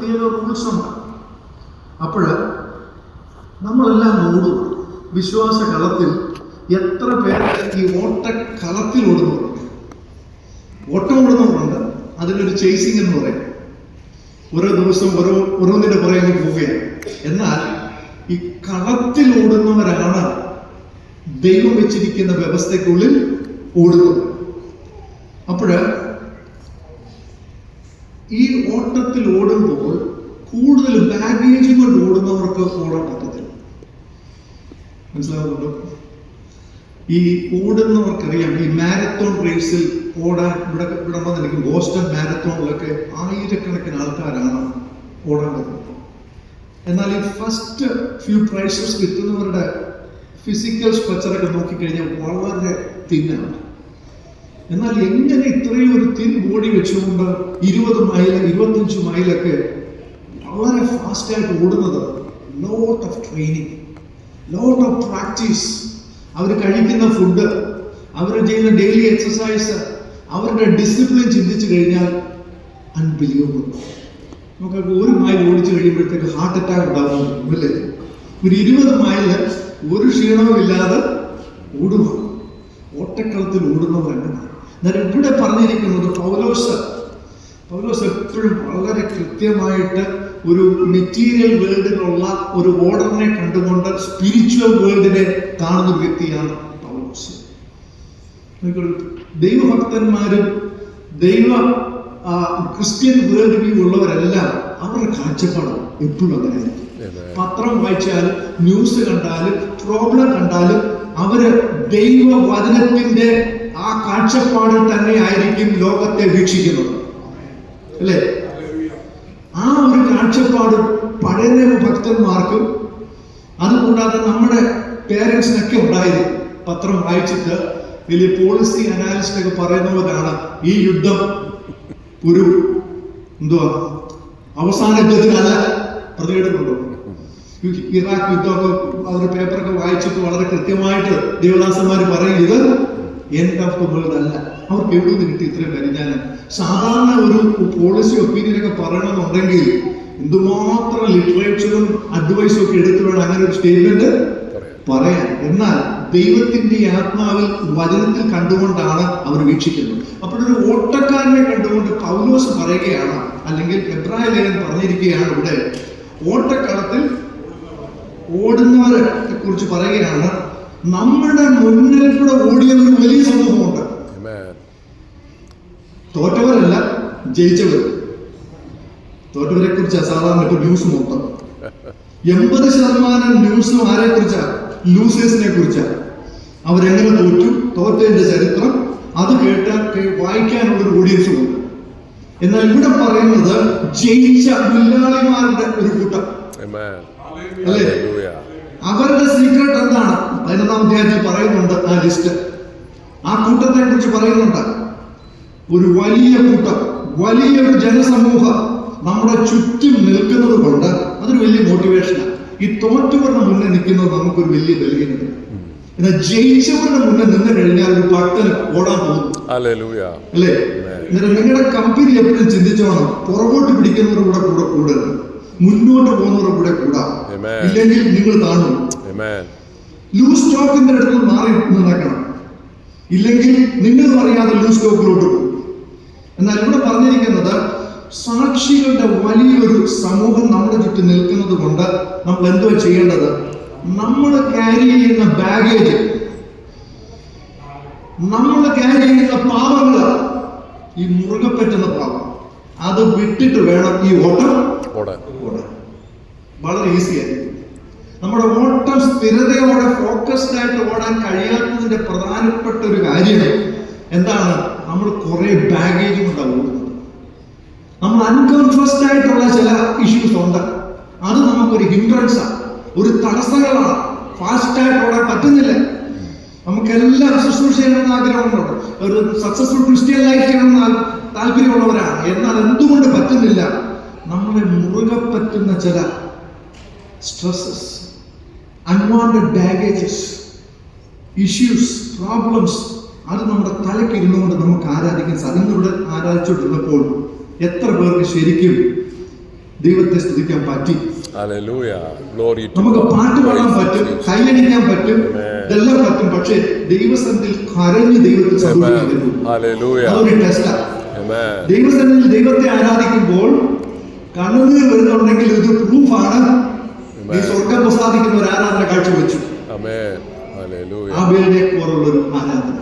പ്രത്യേക റൂൾസ് ഉണ്ട് അപ്പോൾ നമ്മളെല്ലാം നോടും വിശ്വാസ കളത്തിൽ എത്ര പേര് ഈ ഓട്ട കളത്തിൽ ഓടുന്നവരുണ്ട് ഓട്ടം ഓടുന്നവരുണ്ട്. അതിനൊരു ചേസിങ് എന്ന് പറയും. ഓരോ ദിവസം ഓരോ ഓരോന്നിന്റെ പുറകെ പോവുകയാണ്. എന്നാൽ ഈ കളത്തിൽ ഓടുന്നവരാണ് ദൈവം വെച്ചിരിക്കുന്ന വ്യവസ്ഥക്കുള്ളിൽ ഓടുന്നത്. അപ്പോൾ ഈ ഓട്ടത്തിൽ ഓടുമ്പോൾ കൂടുതൽ ബാഗേജ് കൊണ്ട് ഓടുന്നവർക്ക് ഓടാൻ പറ്റത്തില്ല. മനസ്സിലാവുന്നുണ്ടോ? ഈ ഓടുന്നവർക്കറിയാം ഈ മാരത്തോൺ റേസിൽ ഓടാൻ ഇവിടെ ഇവിടെ വന്നിരിക്കും ബോസ്റ്റൺ മാരത്തോണിലൊക്കെ ആയിരക്കണക്കിന് ആൾക്കാരാണ് ഓടാൻ പറ്റുന്നത് എന്നാൽ ഈ ഫസ്റ്റ് ഫ്യൂ പ്രൈസസ് കിട്ടുന്നവരുടെ ഫിസിക്കൽ സ്ട്രക്ചറൊക്കെ നോക്കിക്കഴിഞ്ഞാൽ വളരെ തിന്നാണ് എന്നാൽ എങ്ങനെ ഇത്രയും ഒരു തിൻ ബോഡി വെച്ചുകൊണ്ട് ഇരുപത് മൈൽ ഇരുപത്തഞ്ച് മൈലൊക്കെ വളരെ ഫാസ്റ്റായിട്ട് ഓടുന്നത്? Lot of training lot of practice അവർ കഴിക്കുന്ന ഫുഡ് അവർ ചെയ്യുന്ന ഡെയിലി എക്സസൈസ് അവരുടെ ഡിസിപ്ലിൻ ചിന്തിച്ചു കഴിഞ്ഞാൽ അൺബിലീവബിൾ നമുക്ക് ഒരു മൈൽ ഓടിച്ചു കഴിയുമ്പോഴത്തേക്ക് ഹാർട്ട് അറ്റാക്ക് ഉണ്ടാകുന്നു അല്ലേ? ഒരു ഇരുപത് മൈൽ ഒരു ക്ഷീണവും ഇല്ലാതെ ഓടുക ഓട്ടക്കളത്തിൽ ഓടുന്നവരല്ല എന്നാൽ ഇവിടെ പറഞ്ഞിരിക്കുന്നത് പൗലോസ്. പൗലോസ് എപ്പോഴും വളരെ കൃത്യമായിട്ട് ഒരു മെറ്റീരിയൽ വേൾഡിലുള്ള ഒരു ഓർഡറിനെ കണ്ടുകൊണ്ട് സ്പിരിച്വൽ വേൾഡിനെ കാണുന്ന വ്യക്തിയാണ് പൗലോസ്. ദൈവഭക്തന്മാരും ദൈവ ക്രിസ്ത്യൻ വേൾഡ് വ്യൂ ഉള്ളവരെല്ലാം അവരുടെ കാഴ്ചപ്പാട് എപ്പോഴും Amen. പത്രം വായിച്ചാലും ന്യൂസ് കണ്ടാലും പ്രോബ്ലം കണ്ടാലും അവർ ദൈവവചനത്തിന്റെ ആ കാഴ്ചപ്പാടിൽ തന്നെ ആയിരിക്കും ലോകത്തെ വീക്ഷിക്കുന്നത്. അല്ലേ? ആ ഒരു കാഴ്ചപ്പാട് പഴയ ഭക്തന്മാർക്കും അതുകൂടാതെ നമ്മുടെ പേരൻസിനൊക്കെ ഉണ്ടായിരുന്നു. പത്രം വായിച്ചിട്ട് വലിയ പോളിസി അനാലിസ്റ്റ് ഒക്കെ പറയുന്നവരാണ് ഈ യുദ്ധം ഒരു എന്തുവാ? അവസാന യുദ്ധത്തിനല്ല പ്രതികരണമുണ്ടോ ഈ ഇറാഖ് യുദ്ധമൊക്കെ അവരുടെ പേപ്പറൊക്കെ വായിച്ചിട്ട് വളരെ കൃത്യമായിട്ട് ദേവദാസന്മാർ പറയും ഇത് എൻഡ് ഓഫ് ദ വേൾഡ് അവർക്ക് എവിടെ കിട്ടി ഇത്രയും പരിജ്ഞാനം? സാധാരണ ഒരു പോളിസി ഒപ്പീനിയൻ ഒക്കെ പറയണമെന്നുണ്ടെങ്കിൽ എന്തുമാത്രം ലിറ്ററേച്ചറും അഡ്വൈസും ഒക്കെ എടുത്തു വേണം അങ്ങനെ ഒരു സ്റ്റേറ്റ്മെന്റ് പറയാം പറയാൻ. എന്നാൽ ദൈവത്തിന്റെ ആത്മാവിൽ വചനത്തിൽ കണ്ടുകൊണ്ടാണ് അവർ വീക്ഷിക്കുന്നത്. അപ്പോൾ ഒരു ഓട്ടക്കാരനെ കണ്ടുകൊണ്ട് പൗലോസ് പറയുകയാണ് അല്ലെങ്കിൽ എബ്രായ ലേഖൻ പറഞ്ഞിരിക്കുകയാണ് ഇവിടെ ഓട്ടക്കളത്തിൽ ഓടുന്നവരെ കുറിച്ച് പറയുകയാണ് നമ്മുടെ മുന്നിൽ കൂടെ ഓടിയ ഒരു വലിയ സമൂഹമുണ്ട് തോറ്റവരല്ല ജയിച്ചവർ തോറ്റവരെ കുറിച്ച് സാധാരണ ഇപ്പൊ ന്യൂസ് മൊത്തം എൺപത് ശതമാനം ന്യൂസും ആരെ കുറിച്ചാ ലൂസേഴ്സിനെ കുറിച്ചാ അവരെങ്ങനെ തോറ്റു? തോറ്റതിന്റെ ചരിത്രം അത് കേട്ടാൽ വായിക്കാനുള്ള ഒരു ഓഡിയൻസും ഉണ്ട്. എന്നാൽ ഇവിടെ പറയുന്നത് ജയിച്ച മുല്ലാളിമാരുടെ ഒരു കൂട്ടം. അല്ലേ. അവരുടെ സീക്രട്ട് എന്താണ്? പതിനൊന്നാം അധ്യായത്തിൽ പറയുന്നുണ്ട് ആ ലിസ്റ്റ് ആ കൂട്ടത്തെ കുറിച്ച് പറയുന്നുണ്ട്. ഒരു വലിയ കൂട്ടം വലിയൊരു ജനസമൂഹം നമ്മുടെ ചുറ്റും നിൽക്കുന്നത് കൊണ്ട് അതൊരു വലിയ മോട്ടിവേഷനാണ് ഈ തോറ്റവരുടെ മുന്നിൽ നിൽക്കുന്നത് നമുക്കൊരു വലിയ ബലഹീനത. എന്നാൽ ജയിച്ചവരുടെ മുന്നിൽ നിന്ന് കഴിഞ്ഞാൽ ഒരു പട്ടന് ഓടാൻ പോകും. അല്ലേ? എന്നിട്ട് നിങ്ങളുടെ കമ്പനി എപ്പോഴും ചിന്തിച്ചോണം പുറകോട്ട് പിടിക്കുന്നവരുടെ കൂടെ കൂടെ കൂടരുത്. മുന്നോട്ട് പോകുന്നവരുടെ കൂടെ കൂടാം. ഇല്ലെങ്കിൽ നിങ്ങൾ കാണും. ലൂസ് സ്റ്റോക്കിന്റെ അടുത്ത് മാറി നടക്കണം ഇല്ലെങ്കിൽ നിങ്ങൾ അറിയാതെ ലൂസ് സ്റ്റോക്കിലോട്ട് പോകും. എന്നാൽ ഇവിടെ പറഞ്ഞിരിക്കുന്നത് സാക്ഷികളുടെ വലിയൊരു സമൂഹം നമ്മുടെ ചുറ്റും നിൽക്കുന്നത് കൊണ്ട് നമ്മൾ എന്തോ ചെയ്യേണ്ടത്? നമ്മൾ ക്യാരി ചെയ്യുന്ന ബാഗേജ് നമ്മൾ ക്യാരി ചെയ്യുന്ന പാപങ്ങൾ ഈ മുറുകെ പറ്റുന്ന പാപം അത് വിട്ടിട്ട് വേണം ഈ ഓട്ടം. ഓടാൻ. വളരെ ഈസി ആയിരിക്കും നമ്മുടെ ഓട്ടം സ്ഥിരതയോടെ ഫോക്കസ്ഡ് ആയിട്ട് ഓടാൻ കഴിയാത്തതിന്റെ പ്രധാനപ്പെട്ട ഒരു കാര്യം എന്താണ്? നമ്മൾ കുറെ ബാഗേജ് കൊണ്ടാണ് നമ്മൾ അൺകോൺഷ്യസ്ഡ് ആയിട്ടുള്ള ചില ഇഷ്യൂസ് ഉണ്ട്. അത് നമുക്കൊരു ഹിൻഡ്രൻസ് ആണ് ഒരു തടസ്സങ്ങളാണ്. ഫാസ്റ്റ് ആയിട്ട് ഓടാൻ പറ്റുന്നില്ല. നമുക്കെല്ലാം ശുശ്രൂഷ ചെയ്യണമെന്ന് ആഗ്രഹമുണ്ട്. ഒരു സക്സസ്ഫുൾ ക്രിസ്ത്യൻ ലൈഫ് ചെയ്യണമെന്ന് താല്പര്യമുള്ളവരാണ്. എന്നാൽ എന്തുകൊണ്ട് പറ്റുന്നില്ല? നമ്മളെ മുറുകെ പറ്റുന്ന ചില stresses unwanted baggages issues problems അത് നമ്മുടെ തലയ്ക്ക് ഇരുന്നുകൊണ്ട് നമുക്ക് ആരാധിക്കാൻ സാധിക്കും ഇവിടെ ആരാധിച്ചുകൊണ്ടിരുന്നപ്പോൾ എത്ര പേർക്ക് ശരിക്കും ദൈവത്തെ സ്തുതിക്കാൻ പറ്റി നമുക്ക്. പാട്ട് പാടാൻ പറ്റും. കൈയടിക്കാൻ പറ്റും. ഇതെല്ലാം പറ്റും പക്ഷേ ദൈവസന്നിധിയിൽ കരഞ്ഞ് ദൈവത്തെ സന്തോഷിക്കാൻ Amen. Hallelujah. അതൊരു ടെസ്റ്റാ Amen. ദൈവസന്നിധിയിൽ ദൈവത്തെ ആരാധിക്കുമ്പോൾ കണ്ണുനീർ വരുന്നുണ്ടെങ്കിൽ ഇത് പ്രൂഫാണ് നീ. സ്വർഗം പ്രസാദിക്കുന്ന ഒരു ആരാധന കാഴ്ചവെച്ചു. ആബേലിനെ പോലുള്ള ഒരു ആരാധന.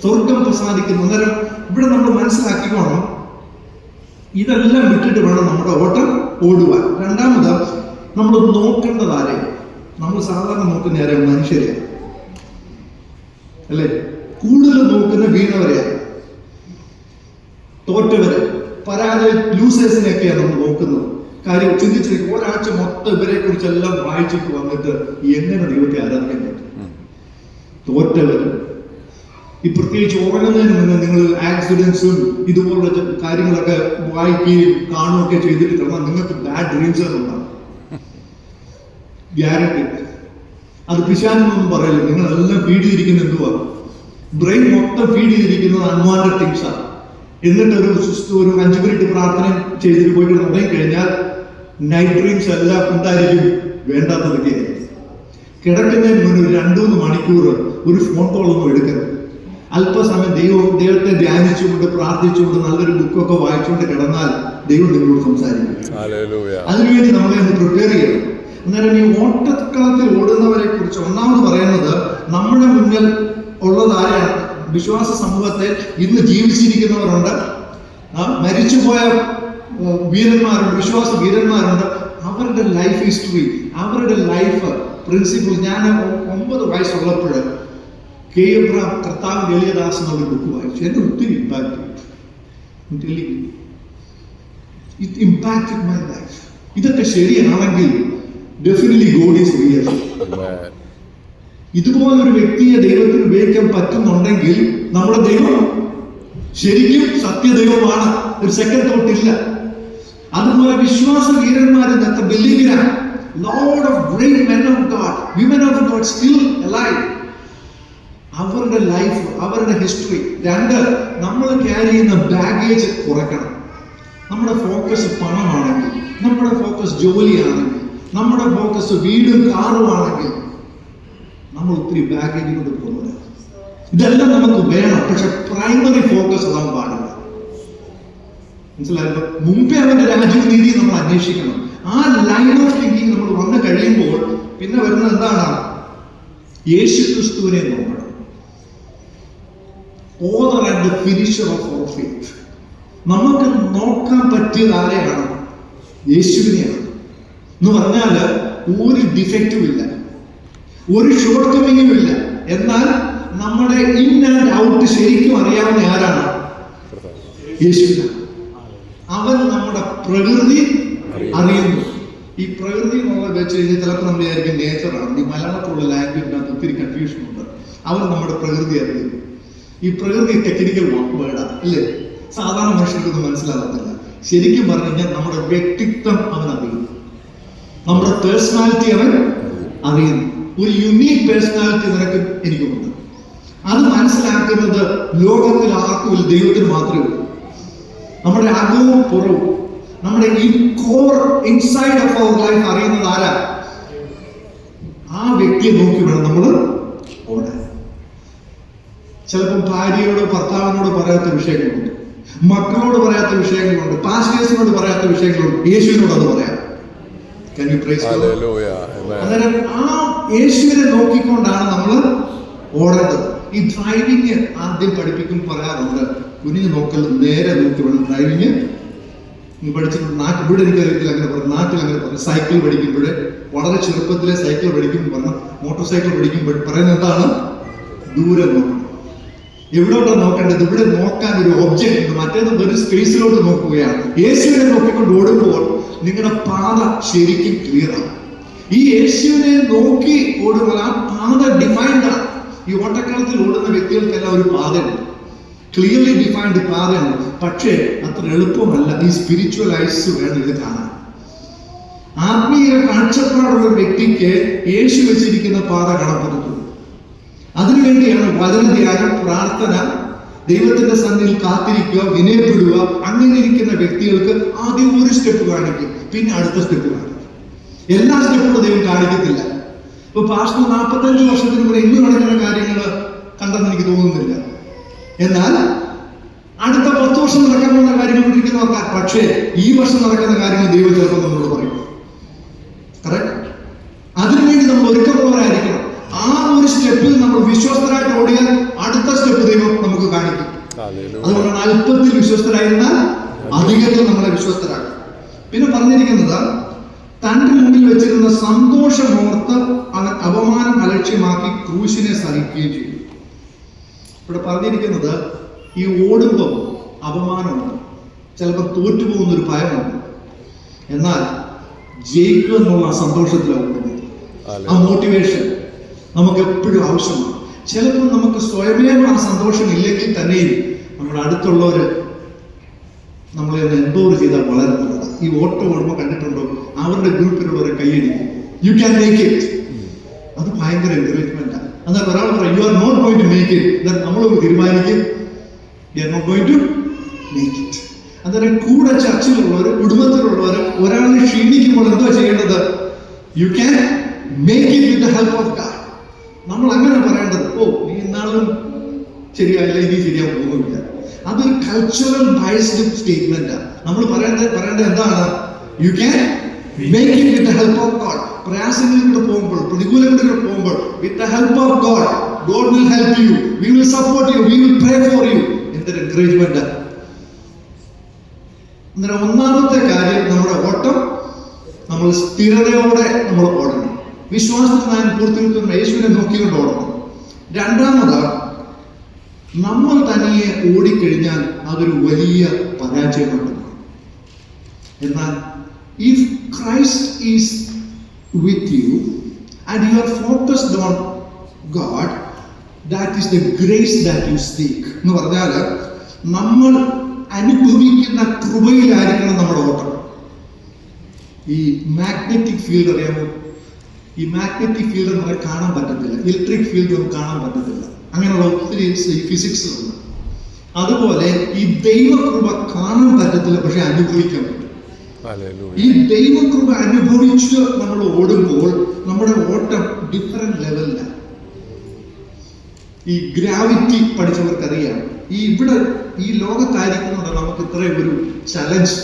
സ്വർഗം പ്രസാദിക്കുന്ന അന്നേരം ഇവിടെ നമ്മൾ മനസ്സിലാക്കിക്കോണം. ഇതെല്ലാം വിട്ടിട്ട് വേണം നമ്മുടെ ഓട്ടം ഓടുവാൻ. രണ്ടാമത് നമ്മൾ നോക്കേണ്ടത് ആരെ നമ്മൾ സാധാരണ നോക്കുന്ന ആരെ മനുഷ്യരെ. അല്ലേ? കൂടുതൽ നോക്കുന്ന വീണവരെയാണ് തോറ്റവരെ. പരാജയ ലൂസേഴ്സിനെയൊക്കെയാണ് നമ്മൾ നോക്കുന്നത്. കാര്യം ചിന്തിച്ചിരിക്കും ഒരാഴ്ച മൊത്തം ഇവരെ കുറിച്ചെല്ലാം വായിച്ചിട്ട് വന്നിട്ട് എങ്ങനെ ദൈവത്തെ ആരാധിക്കാൻ പറ്റും? തോറ്റവർ. ഈ പ്രത്യേകിച്ച് ഉറങ്ങുന്നതിന് മുന്നേ നിങ്ങൾ ആക്സിഡൻസും ഇതുപോലുള്ള കാര്യങ്ങളൊക്കെ വായിക്കുകയും കാണുകയൊക്കെ ചെയ്തിട്ട് കിടന്നാൽ നിങ്ങൾക്ക് ബാഡ് ഡ്രീംസ് ഉണ്ടാവും ഗ്യാരണ്ടി അത് പിശാനൊന്നും പറയില്ല. നിങ്ങളെല്ലാം ഫീഡ് ചെയ്തിരിക്കുന്ന എന്തുവാ? ബ്രെയിൻ മൊത്തം ഫീഡ് ചെയ്തിരിക്കുന്നത് അൺവാണ്ടഡ് തിങ്സാണ് എന്നിട്ട് ഒരു ഒരു അഞ്ചു മിനിറ്റ് പ്രാർത്ഥന ചെയ്തിട്ട് പോയിട്ട് തുടങ്ങി കഴിഞ്ഞാൽ നൈറ്റ് ഡ്രീംസ് എല്ലാം ഉണ്ടായിരിക്കും വേണ്ടാത്തതൊക്കെ കിടക്കുന്നതിന് മുന്നേ ഒരു രണ്ടു മൂന്ന് മണിക്കൂർ ഒരു ഫോൺ കോൾ ഒന്നും എടുക്കരുത്. അല്പസമയം ദൈവം ദൈവത്തെ ധ്യാനിച്ചുകൊണ്ട് പ്രാർത്ഥിച്ചുകൊണ്ട് നല്ലൊരു ബുക്കൊക്കെ വായിച്ചുകൊണ്ട് കിടന്നാൽ ദൈവം നിങ്ങളോട് സംസാരിക്കും. അതിനുവേണ്ടി നമ്മളെ ഒന്ന് പ്രിപ്പയർ ചെയ്യണം. അന്നേരം ഈ ഓട്ടക്കളത്തിൽ ഓടുന്നവരെ കുറിച്ച് ഒന്നാമത് പറയുന്നത് നമ്മുടെ മുന്നിൽ ഉള്ളത് വിശ്വാസ സമൂഹത്തെ ഇന്ന് ജീവിച്ചിരിക്കുന്നവരുണ്ട്. മരിച്ചുപോയ വീരന്മാരുണ്ട് വിശ്വാസ വീരന്മാരുണ്ട് അവരുടെ ലൈഫ് ഹിസ്റ്ററി അവരുടെ ലൈഫ് പ്രിൻസിപ്പിൾ ഞാൻ ഒമ്പത് വയസ്സുള്ളപ്പോൾ കെ. എബ്രാം കർത്താവ് എളിയദാസ് എന്നൊരു ബുക്ക് വായിച്ചു. എന്നെ ഒത്തിരി ഇമ്പാക്ട് മൈ ലൈഫ് ഇതൊക്കെ ശരിയാണെങ്കിൽ ഡെഫിനറ്റ്ലി ഗോഡ് ഈസ് റിയൽ. ഇതുപോലൊരു വ്യക്തിയെ ദൈവത്തിന് ഉപയോഗിക്കാൻ പറ്റുന്നുണ്ടെങ്കിൽ നമ്മുടെ ദൈവം ശരിക്കും സത്യദൈവമാണ്. ഒരു സെക്കൻഡ് തോട്ട് ഇല്ല. അതുപോലെ വിശ്വാസ ബിലീവിനാണ് load of great men of God women of God still alive അവരുടെ ലൈഫ് അവരുടെ ഹിസ്റ്ററി രണ്ട് നമ്മൾ ക്യാരി ചെയ്യുന്ന ബാഗേജ് കുറയ്ക്കണം. നമ്മുടെ ഫോക്കസ് പണമാണെങ്കിൽ നമ്മുടെ ഫോക്കസ് ജോലിയാണെങ്കിൽ നമ്മുടെ ഫോക്കസ് വീടും കാറും ആണെങ്കിൽ നമ്മൾ ഒത്തിരി ബാഗേജ് കൊണ്ട് പോകുന്നത് ഇതെല്ലാം നമുക്ക് വേണം പക്ഷെ പ്രൈമറി ഫോക്കസ് പാടില്ല മനസ്സിലായല്ലോ? മുമ്പേ അവന്റെ രാജ്യവും നീതി നമ്മൾ അന്വേഷിക്കണം. ആ ലൈൻ ഓഫ് തിങ്കിങ് നമ്മൾ വന്നു കഴിയുമ്പോൾ പിന്നെ വരുന്നത് എന്താണ്? യേശു ക്രിസ്തുവിനെ നോക്കണം author and finisher of our faith നമുക്ക് നോക്കാൻ പറ്റിയത് ആരെയാണ്? യേശുവിനെയാണ്. എന്ന് പറഞ്ഞാൽ ഒരു ഡിഫക്റ്റും ഇല്ല. ഒരു ഷോർട്ട് കമ്മിങ്ങും ഇല്ല. എന്നാൽ നമ്മുടെ ഇൻ ആൻഡ് ഔട്ട് ശരിക്കും അറിയാവുന്ന ആരാണ്? യേശുവിനാണ്. അവൻ നമ്മുടെ പ്രകൃതി അറിയുന്നു. ഈ പ്രകൃതി എന്നുള്ളത് വെച്ച് കഴിഞ്ഞാൽ ചിലപ്പോൾ നമ്മൾ വിചാരിക്കും നേച്ചറാണ് ഈ മലയാളത്തിലുള്ള ലാംഗ്വേജിനകത്ത് ഒത്തിരി കൺഫ്യൂഷൻ ഉണ്ട്. അവൻ നമ്മുടെ പ്രകൃതി അറിയുന്നു. ഈ പ്രകൃതി ടെക്നിക്കൽ വേർഡാണ് അല്ലേ? സാധാരണ മനുഷ്യർക്കൊന്നും മനസ്സിലാകത്തില്ല ശരിക്കും പറഞ്ഞു കഴിഞ്ഞാൽ നമ്മുടെ വ്യക്തിത്വം അവൻ അറിയുന്നു. നമ്മുടെ പേഴ്സണാലിറ്റി അവൻ അറിയുന്നു. ഒരു യുണീക് പേഴ്സണാലിറ്റി നിനക്ക് എനിക്കുണ്ട് അത് മനസ്സിലാക്കുന്നത് ലോകത്തിൽ ആർക്കുമില്ല ദൈവത്തിന് മാത്രമേ ഉള്ളൂ. നമ്മുടെ അകവും പുറവും നമ്മുടെ ഈ core inside of our life അറിയുന്നത് ആരാ? ആ വ്യക്തിയെ നോക്കി വേണം നമ്മൾ ഓടാൻ. ചിലപ്പോൾ ഭാര്യയോട് ഭർത്താവിനോട് പറയാത്ത വിഷയങ്ങളുണ്ട്. മക്കളോട് പറയാത്ത വിഷയങ്ങളുണ്ട്. പാസ്റ്റേഴ്സിനോട് പറയാത്ത വിഷയങ്ങളുണ്ട്. യേശുവിനോട് അത് പറയാം. അങ്ങനെ. അന്നേരം ആ യേശുവിനെ നോക്കിക്കൊണ്ടാണ് നമ്മൾ ഓടേണ്ടത്. ഈ ഡ്രൈവിംഗ് ആദ്യം പഠിപ്പിക്കും പറയാറുണ്ട്. കുനിഞ്ഞ് നോക്കൽ നേരെ നോക്കി വേണം ഡ്രൈവിങ് പഠിച്ചിട്ടുണ്ട് നാട്ടിൽ ഇവിടെ എനിക്ക് അറിയത്തില്ല അങ്ങനെ പറഞ്ഞു നാട്ടിൽ അങ്ങനെ പറഞ്ഞു. സൈക്കിൾ പഠിക്കുമ്പോഴേ വളരെ ചെറുപ്പത്തിലെ സൈക്കിൾ പഠിക്കുമ്പോൾ പറഞ്ഞു മോട്ടോർ സൈക്കിൾ പഠിക്കുമ്പോൾ പറയുന്നത് എന്താണ്? ദൂരം നോക്കണം. എവിടോട്ടാണ് നോക്കേണ്ടത്? ഇവിടെ നോക്കാൻ ഒരു ഒബ്ജക്റ്റ് ഉണ്ട്. മറ്റേത് ഒരു സ്പേസിലോട്ട് നോക്കുകയാണ്. യേശുവിനെ നോക്കിക്കൊണ്ട് ഓടുമ്പോൾ നിങ്ങളുടെ പാത ശരിക്കും ക്ലിയർ ആണ്. ഈ യേശുവിനെ നോക്കി ഓടുമ്പോൾ ആ പാത ഡിഫൈൻഡ് ആണ്. ഈ ഓട്ടക്കളത്തിൽ ഓടുന്ന വ്യക്തികൾക്കെല്ലാം ഒരു പാതയുണ്ട്. ക്ലിയർലി ഡിഫൈൻഡ് പാതയാണ് പക്ഷേ അത്ര എളുപ്പമല്ല. ഈ സ്പിരിച്വൽ ഐസ് വേണം ഇത് കാണാൻ. ആത്മീയ കാഴ്ചപ്പാടുള്ള വ്യക്തിക്ക് യേശു വെച്ചിരിക്കുന്ന പാത കാണപ്പെടത്തുള്ളൂ അതിനുവേണ്ടിയാണ് വചനധ്യാനം പ്രാർത്ഥന ദൈവത്തിന്റെ സന്നിധിയിൽ കാത്തിരിക്കുക വിനയപ്പെടുക അങ്ങനെ ഇരിക്കുന്ന വ്യക്തികൾക്ക് ആദ്യം ഒരു സ്റ്റെപ്പ് കാണിക്കും പിന്നെ അടുത്ത സ്റ്റെപ്പ് കാണിക്കും എല്ലാ സ്റ്റെപ്പും ദൈവം കാണിക്കത്തില്ല. ഇപ്പൊ പാസ്റ്റർ നാൽപ്പത്തഞ്ച് വർഷത്തിന് മുമ്പ് ഇന്ന് നടക്കുന്ന കാര്യങ്ങൾ കണ്ടെന്ന് എനിക്ക് തോന്നുന്നില്ല. എന്നാൽ അടുത്ത പത്ത് വർഷം നടക്കാൻ പോകുന്ന കാര്യങ്ങൾ കൊണ്ടിരിക്കുന്ന ആൾക്കാർ. പക്ഷേ ഈ വർഷം നടക്കുന്ന കാര്യങ്ങൾ ദൈവം നമ്മളോട് പറയും. കറക്റ്റ് അതിനുവേണ്ടി നമ്മൾ ഒരുക്കമുള്ളവരായിരിക്കണം ആ ഒരു സ്റ്റെപ്പിൽ നമ്മൾ വിശ്വസ്തരായിട്ട് ഓടിയാൽ അടുത്ത സ്റ്റെപ്പ് ദൈവം നമുക്ക് കാണിക്കും. അതുകൊണ്ടാണ് അല്പത്തിൽ വിശ്വസ്തരായിരുന്നാൽ അധികത്തിൽ നമ്മളെ വിശ്വസ്തരാക്കും. പിന്നെ പറഞ്ഞിരിക്കുന്നത് തന്റെ മുന്നിൽ വെച്ചിരുന്ന സന്തോഷമോർത്ത് അവൻ അപമാനം അലക്ഷ്യമാക്കി ക്രൂശിനെ സഹിക്കുകയും ചെയ്തു. ഇവിടെ പറഞ്ഞിരിക്കുന്നത് ഈ ഓടുമ്പം അപമാനമുണ്ട് ചിലപ്പോൾ തോറ്റുപോകുന്ന ഒരു ഭയമുണ്ട് എന്നാൽ ജയിക്കുക എന്നുള്ള സന്തോഷത്തിലാണ് ആ. മോട്ടിവേഷൻ നമുക്ക് എപ്പോഴും ആവശ്യമാണ്. ചിലപ്പോൾ നമുക്ക് സ്വയമേവ ആ സന്തോഷം ഇല്ലെങ്കിൽ തന്നെയും നമ്മുടെ അടുത്തുള്ളവർ നമ്മളെ ഒന്ന് എംപവർ ചെയ്താൽ വളരെ നല്ലതാണ്. ഈ ഓട്ടോ ഓടുമ്പോൾ കണ്ടിട്ടുണ്ടോ? അവരുടെ ഗ്രൂപ്പിലുള്ളവരെ കൈയടിക്കും. യു ക്യാൻ മേക്ക് ഇറ്റ് അത് ഭയങ്കര എൻകറേജ്മെന്റ് എന്നാൽ ഒരാൾ പറയും you are not going to make it നമ്മളൊന്ന് തീരുമാനിക്കും. You are not going to make it അന്നേരം കൂടെ ചർച്ചിലുള്ളവർ കുടുംബത്തിലുള്ളവർ ഒരാളെ ക്ഷീണിക്കുമ്പോൾ എന്തോ ചെയ്യേണ്ടത്? You can make it with the help of God നമ്മൾ അങ്ങനെ പറയേണ്ടത്. ഓ നീ ഇന്നാളും ശരിയായില്ല ഇനി ശരിയാൻ പോകുന്നില്ല. അതൊരു കൾച്ചറൽ ബയസ്ഡ് സ്റ്റേറ്റ്മെന്റാണ് നമ്മൾ പറയേണ്ടത് പറയേണ്ടത് എന്താണ്? You can make it with the help of God പ്രയാസങ്ങളിലൂടെ പോകുമ്പോൾ പ്രതികൂലങ്ങളിലൂടെ പോകുമ്പോൾ with the help of God God will help you we will support you we will pray for you എന്തൊരു എൻകറേജ്മെന്റ് അന്നേരം ഒന്നാമത്തെ കാര്യം നമ്മുടെ ഓട്ടം. നമ്മൾ സ്ഥിരതയോടെ നമ്മൾ ഓടണം. വിശ്വാസത്തിൽ ഞാൻ പൂർത്തീകരിക്കുന്ന യേശുവിനെ നോക്കിക്കൊണ്ട് ഓടണം. രണ്ടാമത് നമ്മൾ തനിയെ ഓടിക്കഴിഞ്ഞാൽ അതൊരു വലിയ പരാജയമാണ് എന്നാൽ if Christ is with you and you are focused on God, that is the grace that you seek. എന്ന് പറഞ്ഞാൽ നമ്മൾ അനുഭവിക്കുന്ന കൃപയിലായിരിക്കണം നമ്മുടെ ഓട്ടം. ഈ മാഗ്നറ്റിക് ഫീൽഡ് അറിയാമോ? ഈ മാഗ്നറ്റിക് ഫീൽഡ് നമുക്ക് കാണാൻ പറ്റത്തില്ല. ഇലക്ട്രിക് ഫീൽഡ് നമുക്ക് കാണാൻ പറ്റത്തില്ല. അങ്ങനെയുള്ള ഒത്തിരി ഫിസിക്സ് ഉണ്ട്. അതുപോലെ ഈ ദൈവകൃപ കാണാൻ പറ്റത്തില്ല പക്ഷെ അനുഭവിക്കാൻ പറ്റും. ഈ ദൈവകൃപ അനുഭവിച്ച് നമ്മൾ ഓടുമ്പോൾ നമ്മുടെ ഓട്ടം ഡിഫറെന്റ് ലെവലിലാണ് ഈ ഗ്രാവിറ്റി പഠിച്ചവർക്കറിയാം. ഈ ഇവിടെ ഈ ലോകത്തായിരിക്കുന്നുണ്ട് നമുക്ക് ഇത്രയും ഒരു ചലഞ്ച്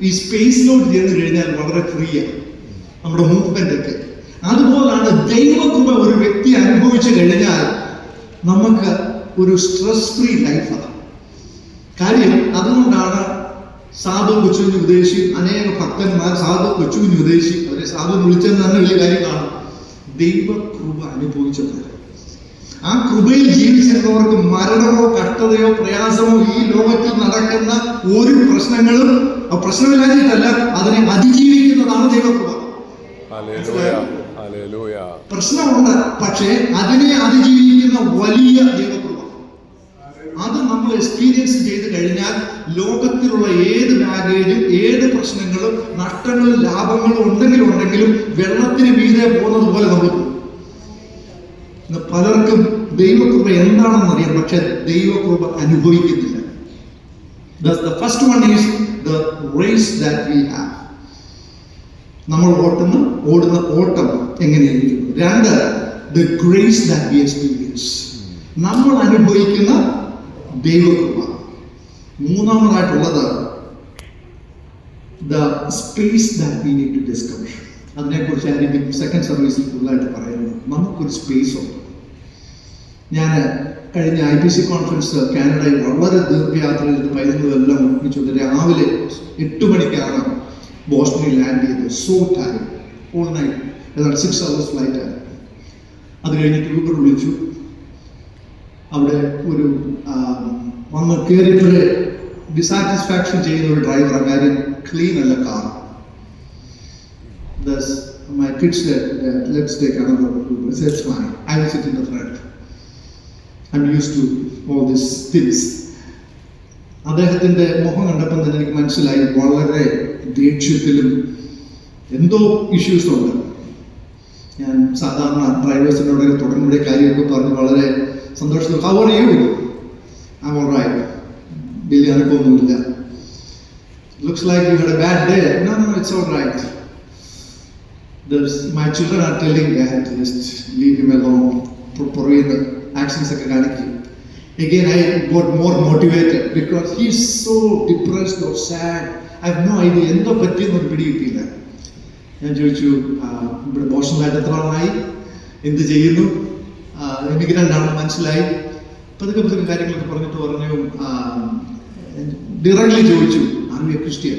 ഈ സ്പേസിലോട്ട് ചെന്ന് കഴിഞ്ഞാൽ വളരെ ഫ്രീ ആണ് നമ്മുടെ മൂവ്മെന്റ് ഒക്കെ. അതുപോലാണ് ദൈവകൃപ ഒരു വ്യക്തി അനുഭവിച്ചു കഴിഞ്ഞാൽ നമുക്ക് ഒരു സ്ട്രെസ് ഫ്രീ ലൈഫാണ് കാര്യം അതുകൊണ്ടാണ് സാധു കൊച്ചുവിന് ഉപദേശി അനേക ഭക്തന്മാർ സാധു കൊച്ചുവിന് ഉപദേശി അവരെ സാധു വിളിച്ചെന്ന് തന്നെ വലിയ കാര്യം കാണും. ദൈവ കൃപ അനുഭവിച്ചത് ആ കൃപയിൽ ജീവിച്ചിരുന്നവർക്ക് മരണമോ കഷ്ടതയോ പ്രയാസമോ ഈ ലോകത്തിൽ നടക്കുന്ന ഒരു പ്രശ്നങ്ങളും പ്രശ്നമില്ലാതിട്ടല്ല പ്രശ്നമില്ലാഞ്ഞിട്ടല്ല അതിനെ അതിജീവിക്കുന്നതാണ് ദൈവകൃപ. പ്രശ്നമുണ്ട് പക്ഷേ അതിനെ അതിജീവിക്കുന്ന വലിയ അത് നമ്മൾ എക്സ്പീരിയൻസ് ചെയ്ത് കഴിഞ്ഞാൽ ലോകത്തിലുള്ള ഏത് ബാഗേജും ഏത് പ്രശ്നങ്ങളും നഷ്ടങ്ങളും ലാഭങ്ങളും ഉണ്ടെങ്കിലും ഉണ്ടെങ്കിലും വെള്ളത്തിന് മീതെ പോകുന്നത് പോലെ നമ്മൾ പലർക്കും ദൈവകൃപ എന്താണെന്ന് അറിയാം പക്ഷെ ദൈവകൃപ അനുഭവിക്കുന്നില്ല. The first one is the race that we have നമ്മൾ ഓട്ടുന്ന ഓടുന്ന ഓട്ടം എങ്ങനെയായിരിക്കും? രണ്ട് the grace that we experience നമ്മൾ അനുഭവിക്കുന്ന ദൈവകൃപ. മൂന്നാമതായിട്ടുള്ളത് the space that we need to discover അതിനെക്കുറിച്ച് ആയിരിക്കും സെക്കൻഡ് സർവീസിൽ കൂടുതലായിട്ട് പറയുന്നത് നമുക്കൊരു സ്പേസ് ഉണ്ട്. ഞാൻ കഴിഞ്ഞ ഐ പി സി കോൺഫറൻസ് കാനഡയിൽ വളരെ ദീർഘയാത്രയിൽ നിന്ന് പൈതങ്ങളെല്ലാം ഒപ്പിച്ചുകൊണ്ട് രാവിലെ എട്ട് മണിക്കാണ് ബോസ്റ്റണിൽ ലാൻഡ് ചെയ്തത് so time all night six hours flight ആയിരുന്നു. അത് കഴിഞ്ഞിട്ട് യൂബർ വിളിച്ചു. അവിടെ ഒരു വന്ന് കയറിയപ്പോഴേ ഡിസാറ്റിസ്ഫാക്ഷൻ ചെയ്യുന്ന ഒരു ഡ്രൈവർ കാര്യം ക്ലീൻ അല്ല car Thus, my kids said, let's take another Uber. I said, fine. I will sit in the front. I'm used to all these things. അദ്ദേഹത്തിന്റെ മുഖം കണ്ടപ്പോൾ തന്നെ എനിക്ക് മനസ്സിലായി വളരെ ദേഷ്യത്തിലും എന്തോ ഇഷ്യൂസ് ഉണ്ട് ഞാൻ സാധാരണ ഡ്രൈവേഴ്സിനോട് തുടങ്ങുമ്പോഴേ കാര്യമൊക്കെ പറഞ്ഞ് വളരെ സന്തോഷത്തിൽ ഹവർ ചെയ്യൂ I'm all right. വലിയ അനക്കൊന്നുമില്ല looks like you had a bad day no no it's all right my children are telling that just leave him alone. പുറകെ ആക്ഷൻസ് ഒക്കെ കാണിക്കും again I got more motivated because he's so depressed or sad. I have no idea. എന്തോ പറ്റിയെന്നൊരു പിടി കിട്ടിയില്ല. ഞാൻ ചോദിച്ചു ആ, ഇവിടെ മോഷണലായിട്ട് എത്ര ആളായി എന്ത് ചെയ്യുന്നു? എമിഗ്രന്റ് ആണെന്ന് മനസ്സിലായി. പതുക്കെ പതുക്കെ കാര്യങ്ങളൊക്കെ പറഞ്ഞിട്ട് പറഞ്ഞു ഡിറക്ട്ലി ചോദിച്ചു are you Christian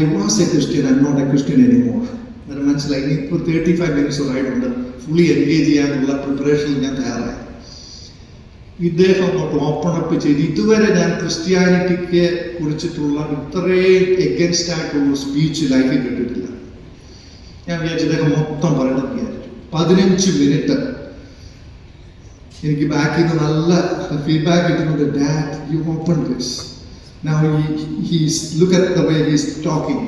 I was a Christian I not a Christian anymore അത് മനസ്സിലായി. ഇനി ഇപ്പോൾ തേർട്ടി ഫൈവ് മിനിറ്റ്സ് ആയിട്ടുണ്ട് ഫുള്ളി എൻഗേജ് ചെയ്യാനുള്ള പ്രിപ്പറേഷനിൽ ഞാൻ തയ്യാറായി. ഇദ്ദേഹം അങ്ങോട്ട് ഓപ്പൺ അപ്പ് ചെയ്ത്. ഇതുവരെ ഞാൻ ക്രിസ്ത്യാനിറ്റിക്ക് കുറിച്ചിട്ടുള്ള ഇത്രയും എഗൻസ്റ്റ് ആയിട്ടുള്ള സ്പീച്ച് ലൈഫിൽ കേട്ടിട്ടില്ല. ഞാൻ വിചാരിച്ചു ഇദ്ദേഹം മൊത്തം പറയണം വിചാരിച്ചു പതിനഞ്ച് മിനിറ്റ് എനിക്ക് ബാക്കിൽ നിന്ന് നല്ല ഫീഡ്ബാക്ക് കിട്ടുന്നുണ്ട് dad you open this Now he, he's look at the way he's talking.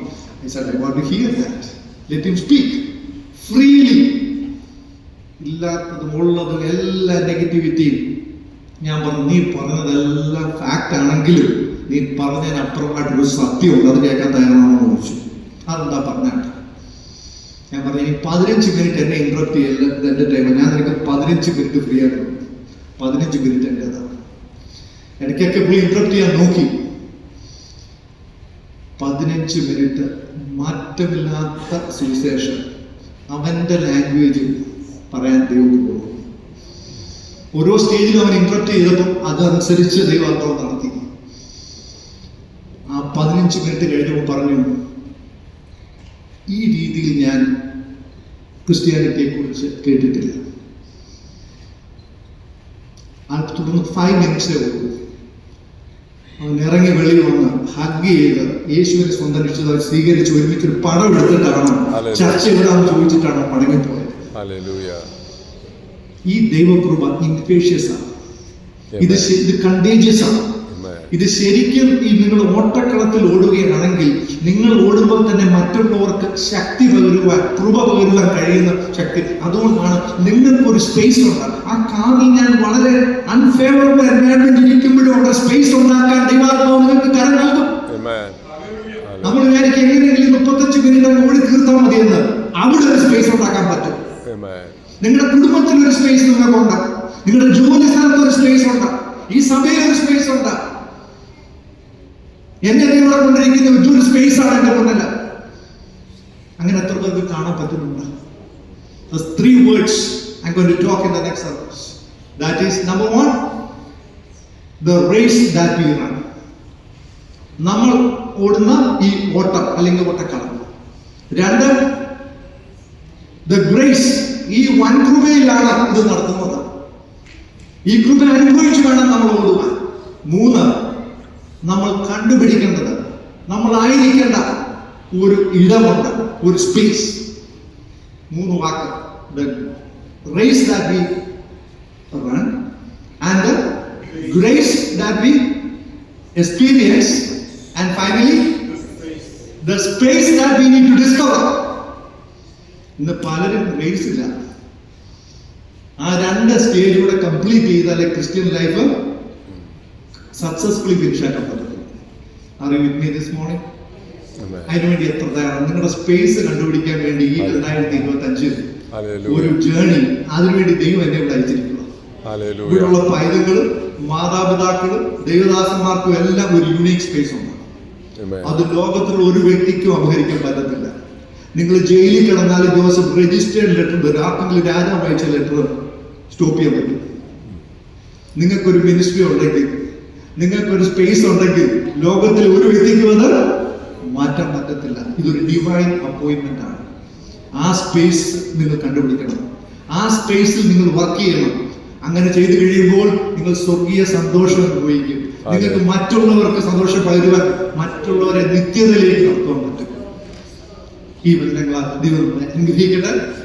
I said, I want to hear that. Let speak freely. ഇല്ലാത്തതും ഉള്ളതും എല്ലാ നെഗറ്റിവിറ്റിയും ഞാൻ പറഞ്ഞു നീ പറഞ്ഞതെല്ലാം ഫാക്റ്റ് ആണെങ്കിലും നീ പറഞ്ഞതിന് അപ്പുറമായിട്ട് ഒരു സത്യമുണ്ട് അത് കേൾക്കാൻ തയ്യാറാണെന്ന് ചോദിച്ചു അതെന്താ പറഞ്ഞാട്ട് ഞാൻ പറഞ്ഞു ഇനി പതിനഞ്ച് മിനിറ്റ് എന്നെ ഇൻട്രപ്റ്റ് ചെയ്യല്ല എന്റെ ടൈം ഞാൻ നിനക്ക് പതിനഞ്ച് മിനിറ്റ് ഫ്രീ ആയിട്ട്. പതിനഞ്ച് മിനിറ്റ് എന്റെതാണ് ഇടയ്ക്കൊക്കെ പുള്ളി ഇൻട്രപ്റ്റ് ചെയ്യാൻ നോക്കി. പതിനഞ്ച് മിനിറ്റ് മാറ്റമില്ലാത്ത സുവിശേഷം അവന്റെ ലാംഗ്വേജ് പറയാൻ ദൈവം പോകും ഓരോ സ്റ്റേജിലും അവൻ ഇൻട്രപ്റ്റ് ചെയ്തപ്പോൾ അതനുസരിച്ച് ദൈവാത്മാവ് നടത്തി. ആ പതിനഞ്ച് മിനിറ്റ് കഴിഞ്ഞപ്പോൾ പറഞ്ഞു ഈ രീതിയിൽ ഞാൻ ക്രിസ്ത്യാനിറ്റിയെ കുറിച്ച് കേട്ടിട്ടില്ല. ആ തുടർന്ന് ഫൈവ് മിനിറ്റ്സ് ഉള്ളൂ അവൻ ഇറങ്ങി വെളി വന്ന് ഹഗ് ചെയ്ത് യേശുവിനെ സ്വന്തം രക്ഷിതാവ് സ്വീകരിച്ച് ഒരുമിച്ച് ഒരു പടം എടുത്തിട്ടാണ്. ചർച്ച എവിടാന്ന് ചോദിച്ചിട്ടാണ് മടങ്ങിപ്പോയത്. ഈ ദൈവകൃപ ഇൻഫേഷ്യസ് ആണ് ഇത്. ഇത് കണ്ടേജിയസ് ആണ്. ഇത് ശരിക്കും ഈ നിങ്ങൾ ഓട്ടക്കളത്തിൽ ഓടുകയാണെങ്കിൽ നിങ്ങൾ ഓടുമ്പോൾ തന്നെ മറ്റുള്ളവർക്ക് ശക്തി പകരുവാൻ കൃപ പകരുവാൻ കഴിയുന്ന ശക്തി. അതുകൊണ്ടാണ് നിങ്ങൾക്കൊരു സ്പേസ് ഉണ്ട് ആ കാറിൽ ഞാൻ വളരെ അൺഫേവറബിൾ എൻവയോൺമെന്റ് ഇരിക്കുമ്പോഴും അവിടെ സ്പേസ് ഉണ്ടാക്കാൻ ദൈവാത്മാവ് നിങ്ങൾക്ക് കരം നൽകും. Amen. നമ്മൾ വിചാരിക്കും എങ്ങനെയെങ്കിലും മുപ്പത്തഞ്ച് മിനിറ്റ് നമ്മൾ ഓടി തീർത്താൽ മതിയെന്ന്. അവിടെ ഒരു സ്പേസ് ഉണ്ടാക്കാൻ പറ്റും. നിങ്ങളുടെ കുടുംബത്തിൽ ഒരു സ്പേസ് നിങ്ങൾക്കുണ്ട്. നിങ്ങളുടെ ജോലി സ്ഥലത്ത് ഒരു സ്പേസ് ഉണ്ട്. ഈ സഭയിൽ ഒരു സ്പേസ് ഉണ്ട്. എന്നെ ഇവിടെ കൊണ്ടിരിക്കുന്ന ഒരു സ്പേസ് ആണ് എന്റെ കൊണ്ടല്ല അങ്ങനെ എത്ര പേർക്ക് കാണാൻ പറ്റുന്നുണ്ട്? Three words I going to talk in the next service that is number one the race that we run നമ്മൾ ഓടുന്ന ഈ ഓട്ടം അല്ലെങ്കിൽ ഓട്ടക്കളം രണ്ട് ദ ഗ്രേസ് ഈ വൻ കൃപയിലാണ് ഇത് നടത്തുന്നത്. ഈ കൃപ അനുഭവിച്ചു വേണം നമ്മൾ ഓടുവാൻ. മൂന്ന് നമ്മൾ കണ്ടുപിടിക്കേണ്ടത് നമ്മളായിരിക്കേണ്ട ഒരു ഇടമുണ്ട് ഒരു സ്പേസ് മൂന്ന് വാക്ക് race that we run and grace that we experience and finally the space that we need to discover ഇന്ന് പലരും റേസ് ഇല്ല. ആ രണ്ട് സ്റ്റേജിലൂടെ കംപ്ലീറ്റ് ചെയ്താലേ ക്രിസ്ത്യൻ ലൈഫ് സക്സസ്ഫുള്ളി ഫിനിഷ് ആക്കാൻ are you with me this morning. അതിനുവേണ്ടി എത്ര തയ്യാറാണ്? നിങ്ങളുടെ സ്പേസ് കണ്ടുപിടിക്കാൻ വേണ്ടി ഈ രണ്ടായിരത്തി ഇരുപത്തി അഞ്ചിൽ ഒരു. ജേണി അതിനുവേണ്ടി ദൈവം എന്നെ ഇവിടെ അയച്ചിരിക്കുക ഇവിടെയുള്ള പൈതങ്ങളും മാതാപിതാക്കളും ദൈവദാസന്മാർക്കും എല്ലാം ഒരു യുണീക് സ്പേസ് ഉണ്ട്. അത് ലോകത്തിലുള്ള ഒരു വ്യക്തിക്കും അപഹരിക്കാൻ പറ്റത്തില്ല. നിങ്ങൾ ജയിലിൽ കിടന്നാൽ ജോസഫ് രജിസ്റ്റേർഡ് ലെറ്റർ ആർക്കെങ്കിലും രാജാവ് അയച്ച ലെറ്റർ സ്റ്റോപ്പ് ചെയ്യാൻ പറ്റും. നിങ്ങൾക്കൊരു മിനിസ്ട്രി ഉണ്ടെങ്കിൽ നിങ്ങൾക്കൊരു സ്പേസ് ഉണ്ടെങ്കിൽ ലോകത്തിൽ ഒരു വ്യക്തിക്കും അത് മാറ്റാൻ പറ്റത്തില്ല. ഇതൊരു ഡിവൈൻ അപ്പോയിന്റ്മെന്റ് ആണ്. ആ സ്പേസ് നിങ്ങൾ കണ്ടുപിടിക്കണം. ആ സ്പേസിൽ നിങ്ങൾ വർക്ക് ചെയ്യണം. അങ്ങനെ ചെയ്തു കഴിയുമ്പോൾ നിങ്ങൾ സ്വർഗീയ സന്തോഷം അനുഭവിക്കും. നിങ്ങൾക്ക് മറ്റുള്ളവർക്ക് സന്തോഷം പകരുവാൻ മറ്റുള്ളവരെ നിത്യതയിലേക്ക് നടത്തുവാൻ പറ്റും. ഈ വചനങ്ങളാൽ ദൈവം അനുഗ്രഹിക്കട്ടെ.